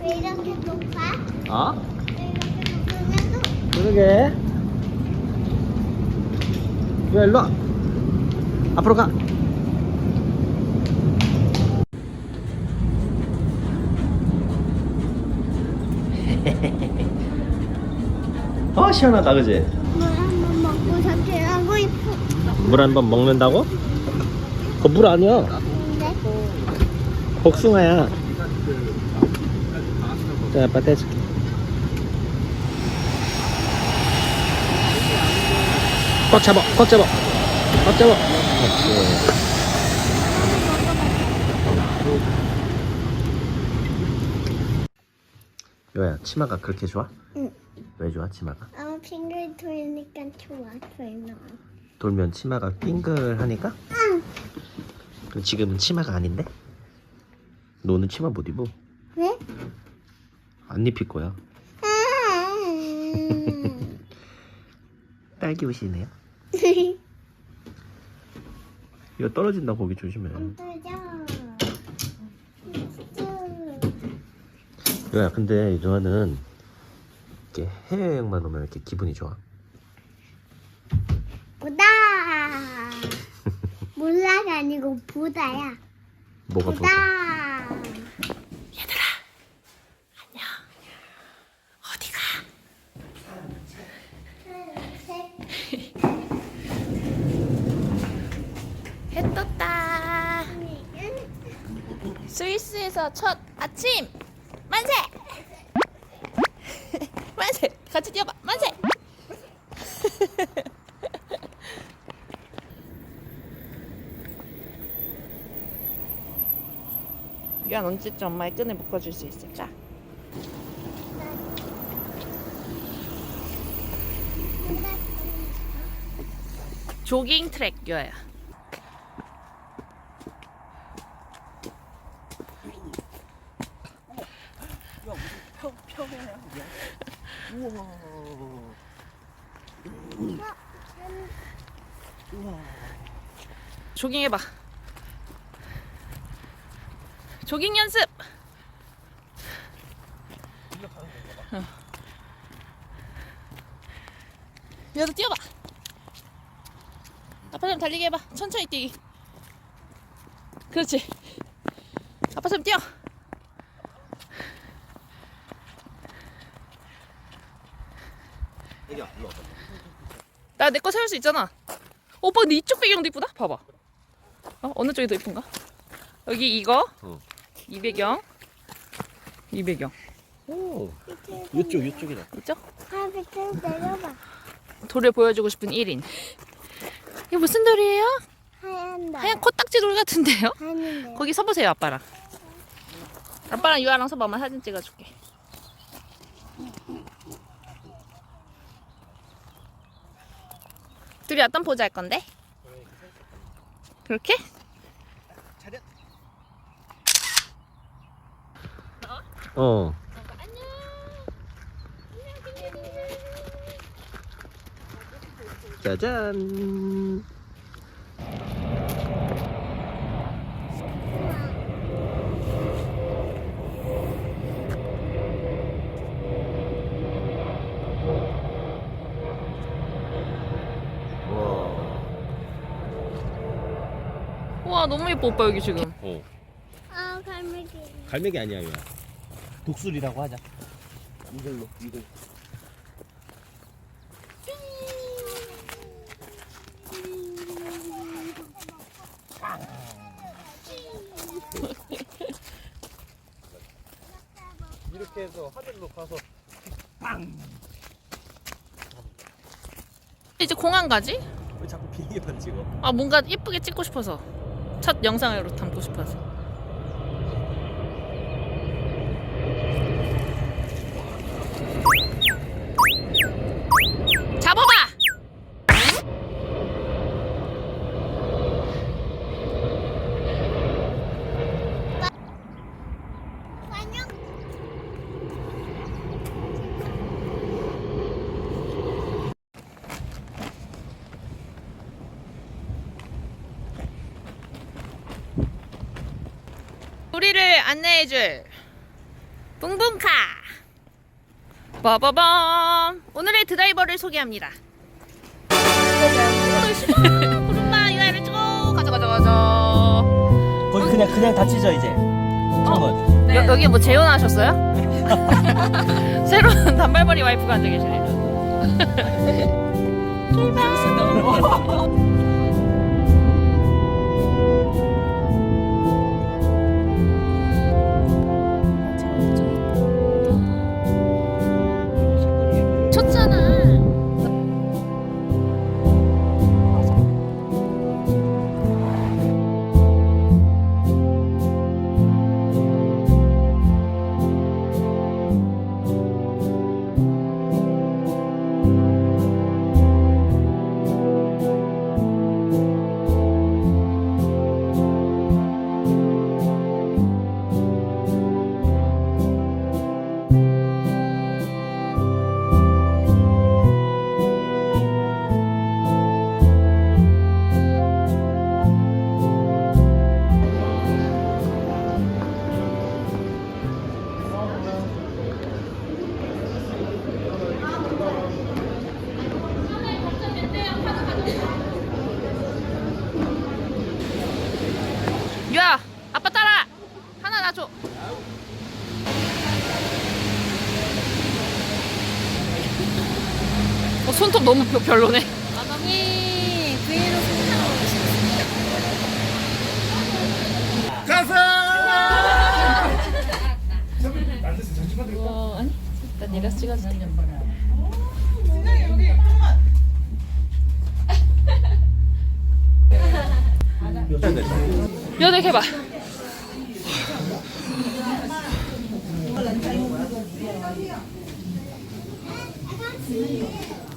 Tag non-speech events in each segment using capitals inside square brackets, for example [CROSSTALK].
왜 이렇게 높아? 어? 왜 이렇게 높으면 그러게. 야, 일로 와. 앞으로 가. [LAUGHS] 어, 시원하다, 그지? 물 한번 먹고 자퇴하고 있어. 물 한 번 먹는다고? 그거 물 아니야. 근데 복숭아야. 자, 아빠 떼줄게. 꽉 잡아, 꽉 잡아. 꽉 잡아. 그렇지. 요야, 치마가 그렇게 좋아? 응. 왜 좋아, 치마가? 어 핑글 돌리니까 좋아 설마. 돌면 치마가 빙글하니까? 응. 그럼 지금은 치마가 아닌데? 너는 치마 못 입어. 왜? 안 입힐 거야. 음. 딸기 옷이네요. [LAUGHS] 이거 떨어진다 거기 조심해. 안. 야 근데 요아는 이렇게 해외여행만 오면 이렇게 기분이 좋아. 보다. [LAUGHS] 몰라가 아니고 보다야. 뭐가 보다. 보다. 어디가? 해 떴다. 스위스에서 첫 아침 만세! [LAUGHS] 만세! 같이 뛰어봐 만세! [LAUGHS] 유한 언제쯤 엄마의 끈을 묶어줄 수 있을까? 조깅 트랙 유아야 조깅 해봐. 조깅 연습. 어. 여도 뛰어봐. 아빠처럼 달리기 해봐. 천천히 뛰기. 그렇지. 아빠처럼 뛰어. 나 내 거 세울 수 있잖아. 오빠 근데 이쪽 배경도 이쁘다? 봐봐 어? 어느 쪽이 더 이쁜가 여기 이거 어. 이 배경 이 배경 오. 이쪽 이쪽이다. 있죠? 아 밑으로 내려봐. 돌을 보여주고 싶은 1인 이게 무슨 돌이에요? 하얀 나. 하얀 코딱지 돌 같은데요? 하얀데. 거기 서보세요 아빠랑 아빠랑 유아랑 서봐 엄마 사진 찍어줄게 둘이 어떤 포즈 할 건데? 그렇게? 어. 짜잔. 와. 우 와 너무 예뻐 오빠 여기 지금 어. 아 갈매기. 갈매기 아니야, 야. 독수리라고 하자. 이걸로, 이걸. 이렇게 해서 하늘로 가서 이제 공항 가지? 왜 자꾸 비행기만 찍어? 아 뭔가 예쁘게 찍고 싶어서 첫 영상으로 담고 싶어서 잡아봐! 안녕. 우리를 안내 해줄. 뿡뿡카. 빠바밤 오늘의 드라이버를 소개합니다. 구름마 유아를 쭉. 가자 가자 가자. 거기 그냥 그냥 다치죠 이제. 처음은. 여, 여기 뭐 재혼하셨어요? [LAUGHS] 새로운 단발머리 와이프가 앉아 계시네요. [LAUGHS] 쳤 손톱 너무 별- 별로네. 아버님 브이로그 어, 아니 일단 내려서 찍어도 돼. 여덟 개봐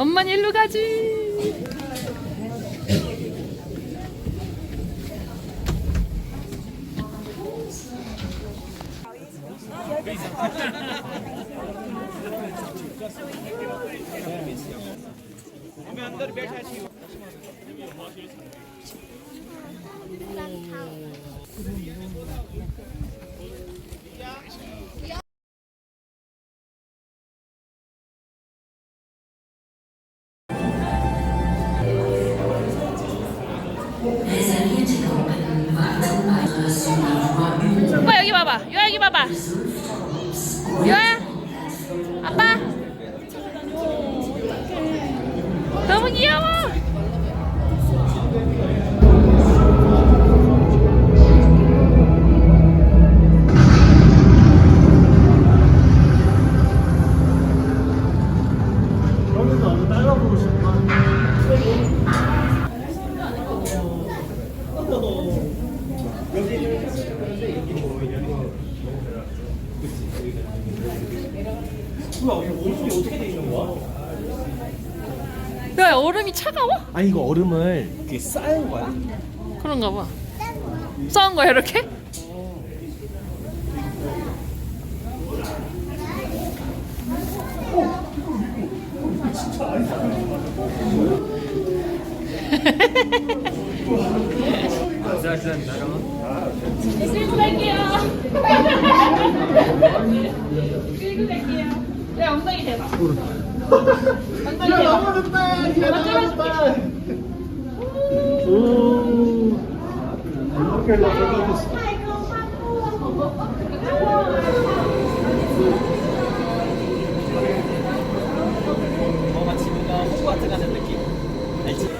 엄마는 일로 가지 오빠 여기 봐봐. 유아 여기 봐봐. 유아. 아빠. 너무 귀여워 뭐야 얼음이 어떻게 돼 있는 거야? 야 얼음이 차가워? 아니 이거 얼음을 이렇게 쌓은 거야. 그런가 봐 싸운 거야 이렇게? 들고 갈게요. 들고 갈게요. 내 엉덩이 대봐. 엉덩이 대봐. 어 마치 뭔가 호주마트 가는 느낌. 알지?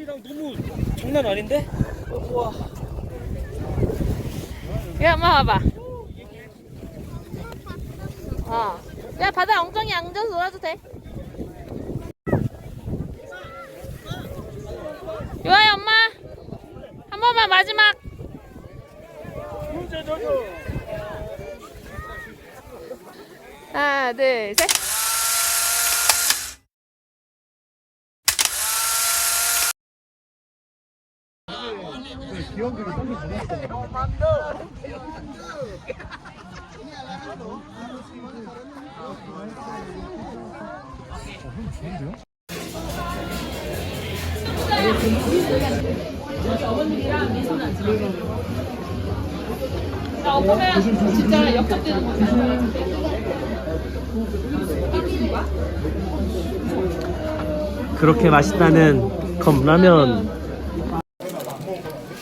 색깔이랑 너무 장난 아닌데? 우와. 야, 엄마 와봐. 어. 야, 바다 엉덩이 앉아서 놀아도 돼. 유아야, 엄마. 한 번만 마지막. 하나, 둘, 셋. 나 엎으면 진짜 역겹되는 그렇게 맛있다는 컵라면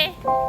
에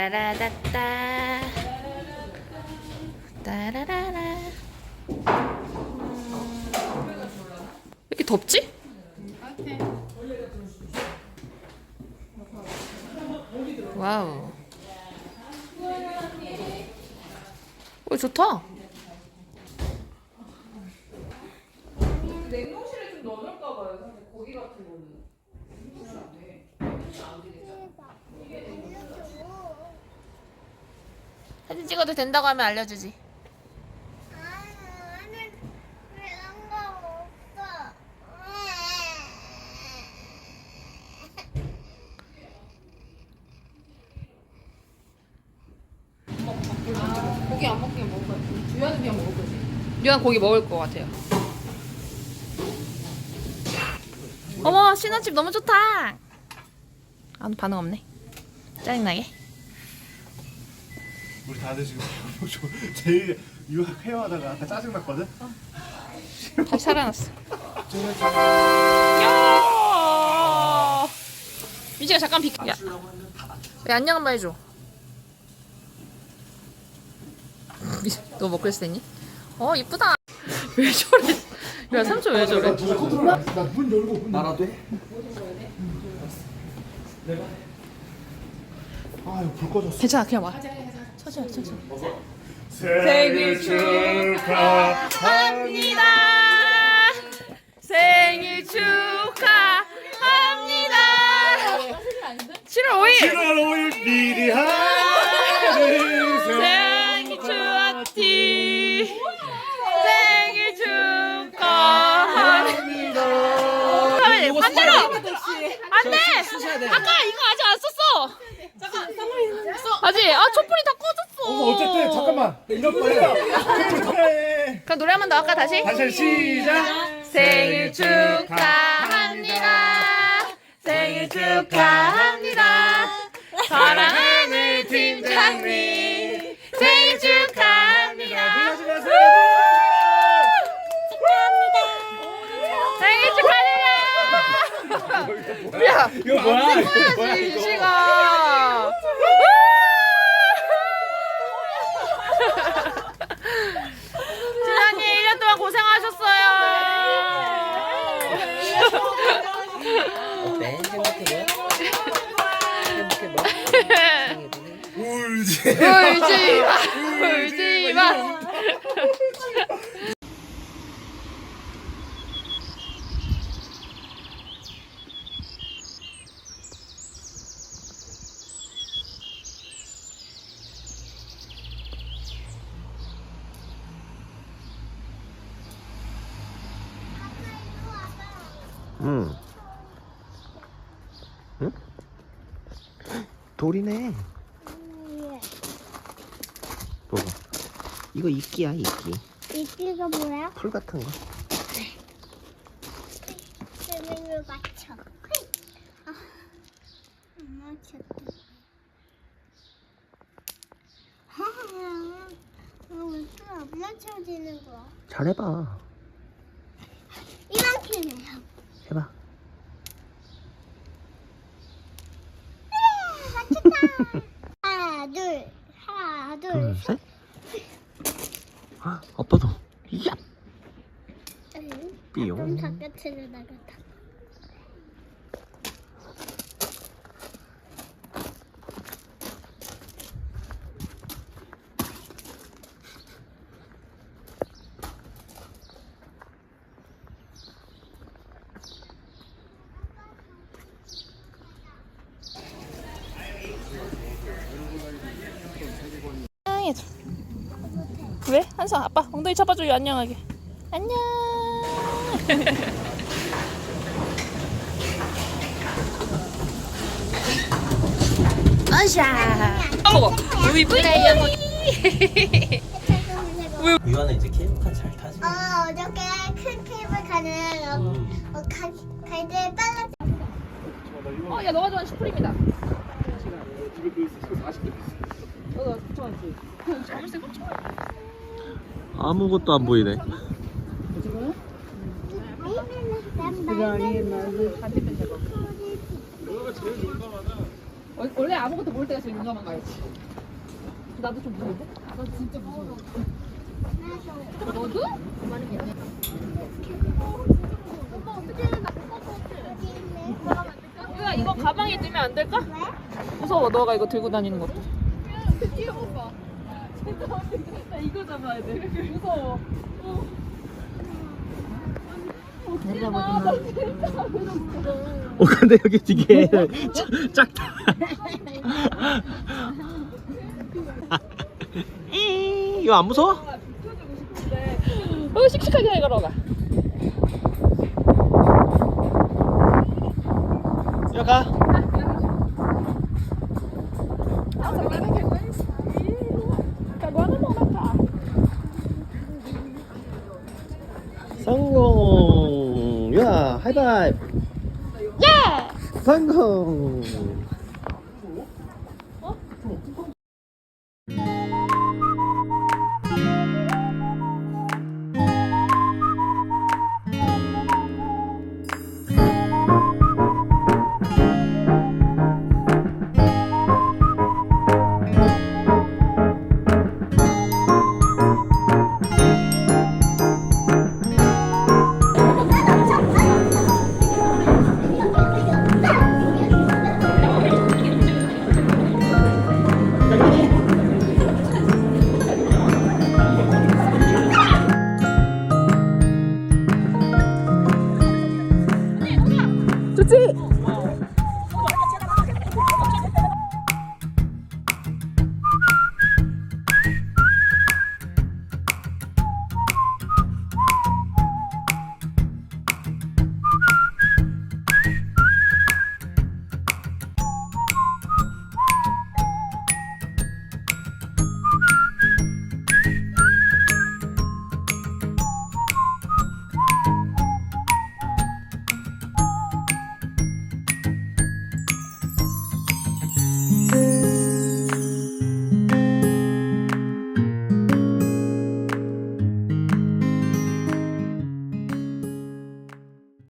따라라따따 따라라라 왜 이렇게 덥지? 와우 오 좋다 사진 찍어도 된다고 하면 알려주지. 고기 안 먹을 거야. 그냥 먹을 거지. 유한 고기 먹을 것 같아요. 어머 신혼집 너무 좋다. 아무 반응 없네. 짜증나게. 다들 지금 [LAUGHS] 제일 유학 헤어하다가 아까 짜증 났거든. 다시 살아났어. 야! 미지가 잠깐 비. 야. 왜 안녕 한번 해줘. 미- 너 먹고 있을 때니? 어 이쁘다. [LAUGHS] 왜 저래? 야 삼촌 왜 저래? 나문 열고 문 말아도 돼? 아 이거 불 꺼졌어. 괜찮아 그냥 와. 천천히 천천히. 생일 축하합니다. 생일 축하합니다. 7월 5일 7월 5일 미리 하는 생일 축하티 생일 축하합니다. 반대로 안돼. 아까 이거 아직 안 아직 아 촛불이 다 꺼졌어. 어, 어쨌든 잠깐만 이런 거예요. 축하해. 그럼 노래 한 번 더 할까 다시? 다시 시작. 생일 축하합니다. 생일 축하합니다. 사랑하는 팀장님 생일 축하합니다. 생일 축하드려. 이거 뭐야? 이거 뭐야? 이 이거? 시간. 진아님 1년 동안 고생하셨어요. 어때? 행복해 뭐? 행복해 뭐? 울지. 울지 마. 울지 마. 응. 응? 돌이네. 뭐가? 이거 이끼야 이끼. 이끼가 뭐야? 풀 같은 거. 스밍을 맞춰. 아, 안 맞췄다. 아, 왜또안 맞춰지는 거야? 잘해봐. 이만큼 해봐. 네, 맞췄다. 하나, 둘, 하나, 둘. 둘, 셋. 아, 아빠도. 야. 응. 삐용. 좀 바깥으로 나갔다. 안녕해줘. 왜? 한성 아빠 엉덩이 잡아줘요 안녕하게. 안녕. [LAUGHS] 어샤. 먹어. 우리 플레이어. 유아는 [LAUGHS] 이제 케이블카 잘 타지. 어, 어저께 큰 케이블 가는 어, 음. 어, 가, 갈때 빨라. 어, 야 너가 좋아하는 슈프림이다. 그 있어. 40개 있어. 아무것도 안 보이네. 원래 아무것도 모를 때가 제일 용감한 거야지. 나도 좀 무서운데? 나 진짜 무서워. 너도? 야 이거 가방에 넣으면 안 될까? 무서워 너가 이거 들고 다니는 것도. 나 이거 잡아야 돼. 무서워. 어 근데 여기 되게 작다. 이, 이거 안 무서워? 어 씩씩하게 해 걸어가. 이거 가. 성공. 야 하이파이브. 예. 성공.